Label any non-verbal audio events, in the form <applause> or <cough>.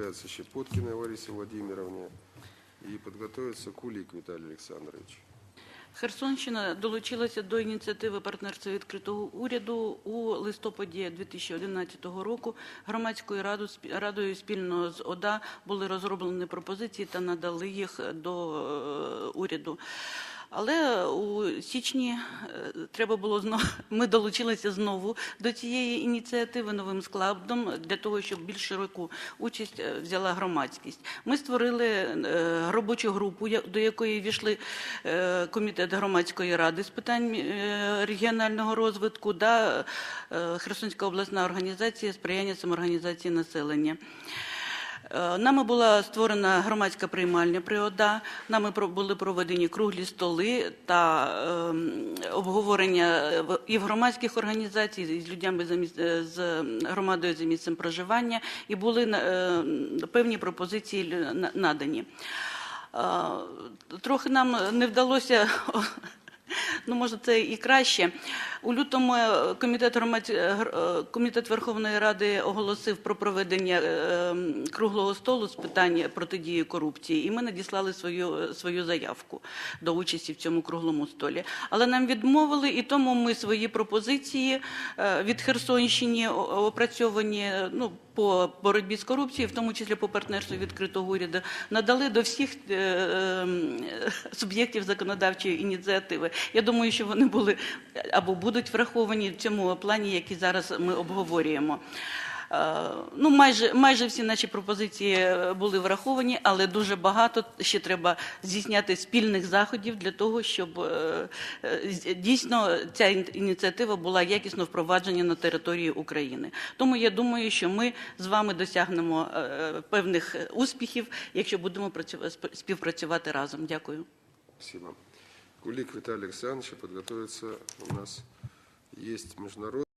является Щепоткиной Ларисе Владимировне и подготовится Кулик Виталий Александрович. Херсонщина долучилася до ініціативи партнерства відкритого уряду у листопаді 2011 року. Громадською радою спільно з ОДА були розроблені пропозиції та надали їх до е, уряду. Але у січні е, треба було знову. <laughs> Ми долучилися знову до цієї ініціативи новим складом для того, щоб більш широку участь е, взяла громадськість. Ми створили е, робочу групу, до якої війшли е, комітет громадської ради з питань е, регіонального розвитку та е, Херсонська обласна організація сприяння самоорганізації населення. Е, Нами була створена громадська приймальня при ОДА, нами були проведені круглі столи та ем, обговорення і в громадських організацій, і з людьми е, з громадою за місцем проживання, і були на- е, певні пропозиції надані. Е, Трохи нам не вдалося Ну, може, це і краще. У лютому е, комітет, громад... е, е, комітет Верховної Ради оголосив про проведення круглого столу з питань протидії корупції, і ми надіслали свою, свою заявку до участі в цьому круглому столі. Але нам відмовили, і тому ми свої пропозиції від Херсонщини опрацьовані ну, по боротьбі з корупцією, в тому числі по партнерству відкритого уряду, надали до всіх е, ем, суб'єктів законодавчої ініціативи. Я думаю, що вони були або будуть враховані в цьому плані, який зараз ми обговорюємо. Е, Ну, майже, майже всі наші пропозиції е, були враховані, але дуже багато ще треба здійсняти спільних заходів для того, щоб е, дійсно ця ін- ініціатива була якісно впроваджена на території України. Тому я думаю, що ми з вами досягнемо певних успіхів, якщо будемо працю- співпрацювати разом. Дякую. Спасибо. Кулик Виталий Александрович, подготовится у нас есть международный.